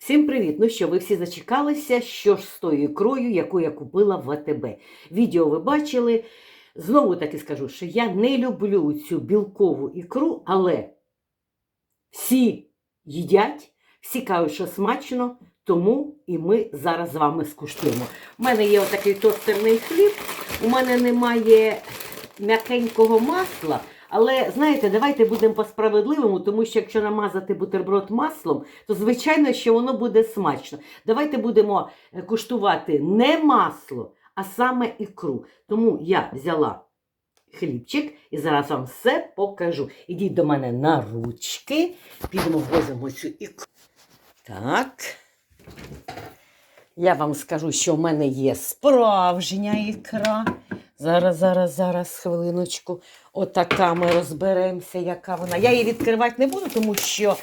Всім привіт! Ну що, ви всі зачекалися, що ж з тою ікрою, яку я купила в АТБ. Відео ви бачили. Знову таки скажу, що я не люблю цю білкову ікру, але всі їдять, всі кажуть, що смачно, тому і ми зараз з вами скуштуємо. У мене є отакий тостерний хліб, у мене немає м'якенького масла. Але знаєте, давайте будемо по-справедливому, тому що якщо намазати бутерброд маслом, то звичайно, що воно буде смачно. Давайте будемо е, куштувати не масло, а саме ікру. Тому я взяла хлібчик і зараз вам все покажу. Ідіть до мене на ручки, підемо возимо цю ікру. Так. Я вам скажу, що в мене є справжня ікра. Зараз, зараз, зараз, хвилиночку. Отака ми розберемося, яка вона. Я її відкривати не буду, тому що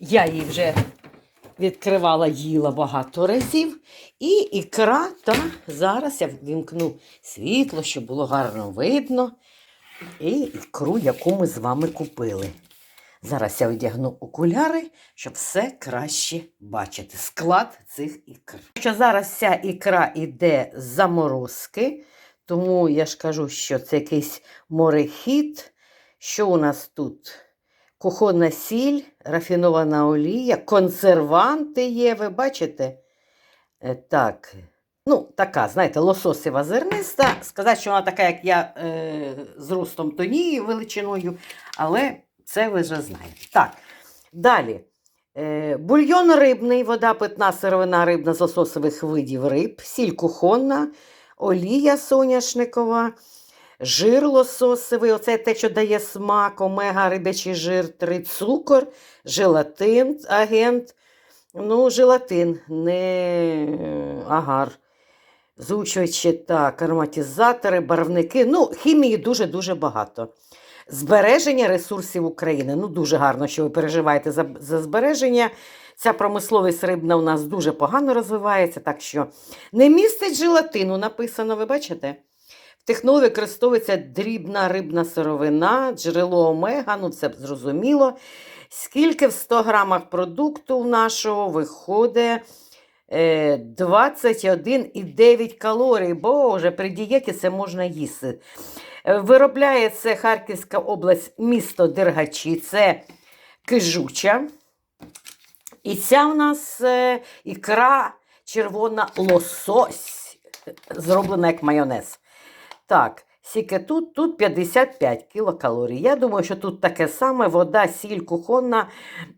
я її вже відкривала, їла багато разів. І ікра, та зараз я ввімкну світло, щоб було гарно видно. І ікру, яку ми з вами купили. Зараз я одягну окуляри, щоб все краще бачити. Склад цих ікр. Що зараз ця ікра йде з заморозки, тому я ж кажу, що це якийсь морехід. Що у нас тут? Кухонна сіль, рафінована олія, консерванти є, ви бачите? Е, Так. Ну, така, знаєте, лососева зерниста. Сказати, що вона така, як я е, з ростом тоні величиною, але це ви вже знаєте. Так, далі. Е, бульйон рибний, вода питна сировина рибна з лососових видів риб, сіль кухонна, олія соняшникова, жир лососовий, оце те, що дає смак, омега, рибячий жир, три цукор, желатин, агент. Ну, желатин, не агар. Зучуючи так, ароматизатори, барвники. Ну, хімії дуже-дуже багато. Збереження ресурсів України. Ну, дуже гарно, що ви переживаєте за, за збереження. Ця промисловість рибна у нас дуже погано розвивається, так що не містить желатину, написано, ви бачите? В технології використовується дрібна рибна сировина, джерело омега, ну це зрозуміло. Скільки в 100 грамах продукту нашого виходить е, 21,9 калорій. Боже, при дієті це можна їсти. Е, Виробляє це Харківська область, місто Дергачі, це Кижуча. І ця у нас е, ікра червона лосось, зроблена як майонез. Так, скільки тут? Тут 55 кілокалорій. Я думаю, що тут таке саме: вода, сіль, кухонна,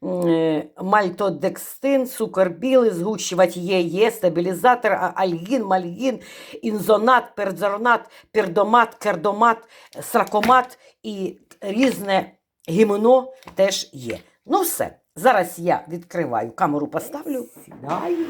е, мальтодекстин, цукор білий, згущувач є, є, стабілізатор, альгін, мальгін, інзонат, пердзоронат, пердомат, кердомат, сракомат і різне гімно теж є. Ну все. Зараз я відкриваю камеру, поставлю, сідаю.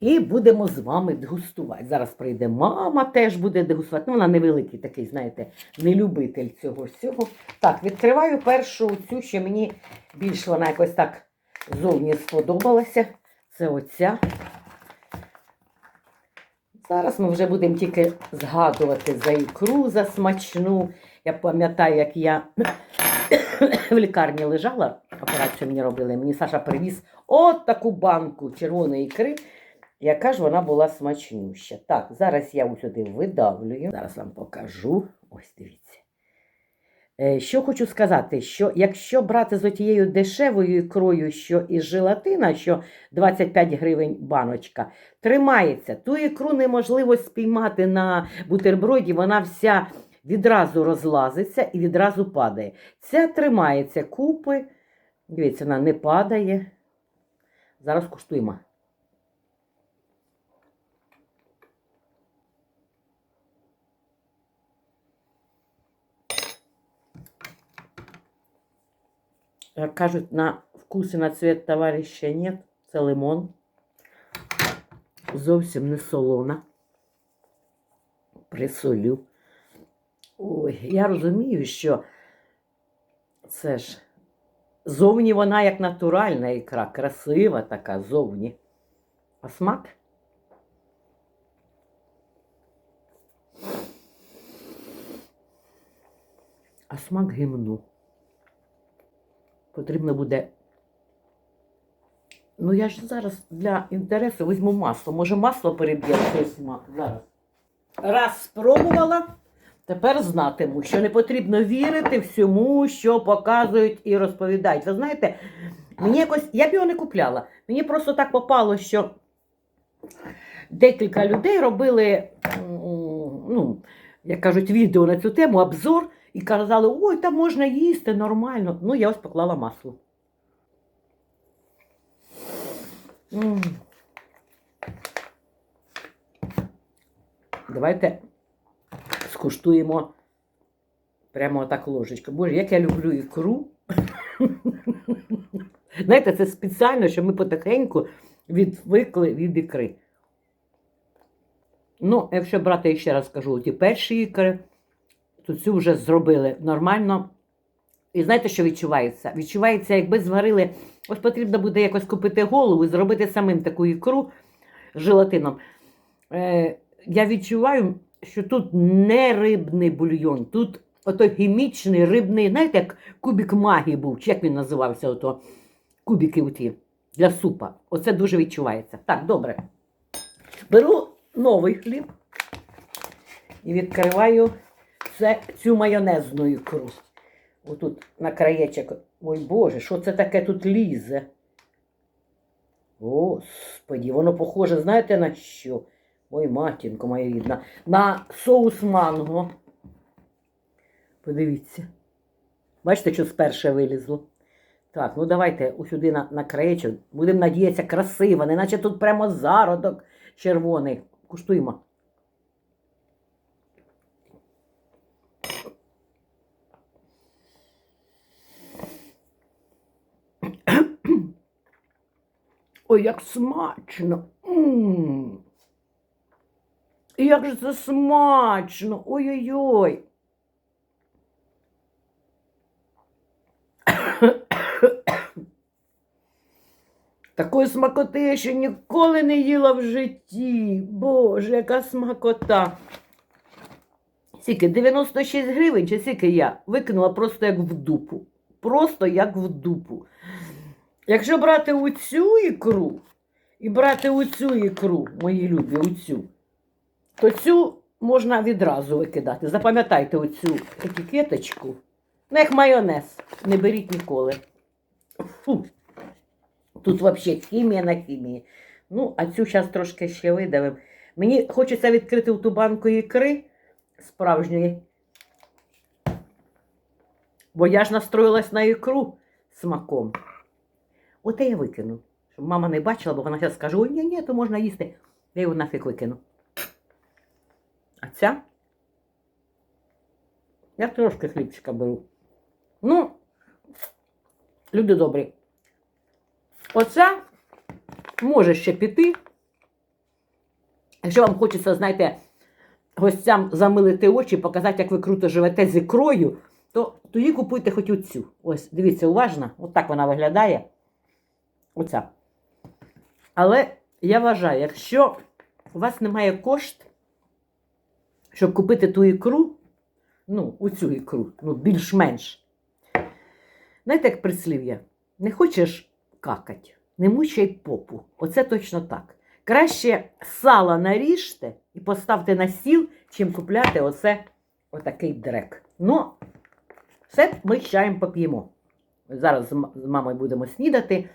І будемо з вами дегустувати. Зараз прийде мама, теж буде дегустувати. Ну, вона невеликий такий, знаєте, не любитель цього всього. Так, відкриваю першу цю, що мені більш вона якось так зовні сподобалася. Це оця. Зараз ми вже будемо тільки згадувати за ікру, за смачну. Я пам'ятаю, як я в лікарні лежала, операцію мені робили. Мені Саша привіз от таку банку червоної ікри. Яка ж вона була смачнюща. Так, зараз я сюди видавлюю. Зараз вам покажу. Ось дивіться. Е, Що хочу сказати, що якщо брати з отією дешевою ікрою, що із желатина, що 25 гривень баночка, тримається. Ту ікру неможливо спіймати на бутерброді, вона вся відразу розлазиться і відразу падає. Ця тримається купи. Дивіться, вона не падає. Зараз куштуємо. Як кажуть, на вкус і на цвет товарища нет. Це лимон. Зовсім не солона. Присолю. Ой, я розумію, що це ж зовні вона як натуральна ікра, красива така зовні. А смак? А смак гімну. Потрібно буде Ну я ж зараз для інтересу візьму масло. Може масло переб'є цей смак. Зараз. Раз спробувала, тепер знатиму, що не потрібно вірити всьому, що показують і розповідають. Ви знаєте, мені якось, я б його не купляла. Мені просто так попало, що декілька людей робили, ну, як кажуть, відео на цю тему, обзор, і казали, ой, там можна їсти нормально. Ну, я ось поклала масло. Давайте скуштуємо прямо так ложечку. Боже, як я люблю ікру. Знаєте, це спеціально, щоб ми потихеньку відвикли від ікри. Ну, якщо брати, ще раз кажу, ті перші ікри, то цю вже зробили нормально. І знаєте, що відчувається? Відчувається, якби зварили, ось потрібно буде якось купити голову і зробити самим таку ікру желатином. Е, я відчуваю, що тут не рибний бульйон, тут ото хімічний рибний, знаєте, як кубик магії був, чи як він називався, ото кубики оті для супа. Оце дуже відчувається. Так, добре. Беру новий хліб і відкриваю це, цю майонезну ікру. Отут на краєчок. Ой Боже, що це таке тут лізе? Господі, воно похоже, знаєте на що? Ой, матінко моя рідна. На соус манго. Подивіться. Бачите, що сперше вилізло? Так, ну давайте сюди на, на краєчок. Будемо надіятися, красиво, неначе тут прямо зародок червоний. Куштуємо. Ой, як смачно. м Як же це смачно. Ой-ой-ой. Такої смакоти я ще ніколи не їла в житті. Боже, яка смакота. Скільки, 96 гривень, чи скільки я викинула просто як в дупу. Просто як в дупу. Якщо брати оцю ікру і брати оцю ікру, мої любі, оцю, то цю можна відразу викидати. Запам'ятайте оцю етикеточку. Ну, майонез. Не беріть ніколи. Фу. Тут взагалі хімія на хімії. Ну, а цю зараз трошки ще видавимо. Мені хочеться відкрити ту банку ікри справжньої. Бо я ж настроїлась на ікру смаком. Оте я викину. Щоб мама не бачила, бо вона зараз скаже, ой, ні, ні, то можна їсти. Я його нафіг викину. А ця? Я трошки хлібчика беру. Ну, люди добрі. Оця може ще піти. Якщо вам хочеться, знаєте, гостям замилити очі, показати, як ви круто живете з ікрою, то тоді купуйте хоч оцю. Ось, дивіться, уважно, от так вона виглядає. Оця. Але я вважаю, якщо у вас немає кошт, щоб купити ту ікру, ну, оцю ікру, ну, більш-менш. Знаєте, як прислів'я? Не хочеш какать, не мучай попу. Оце точно так. Краще сала наріжте і поставте на сіл, чим купляти оце отакий дрек. Ну, все ми з чаєм поп'ємо. Зараз з мамою будемо снідати.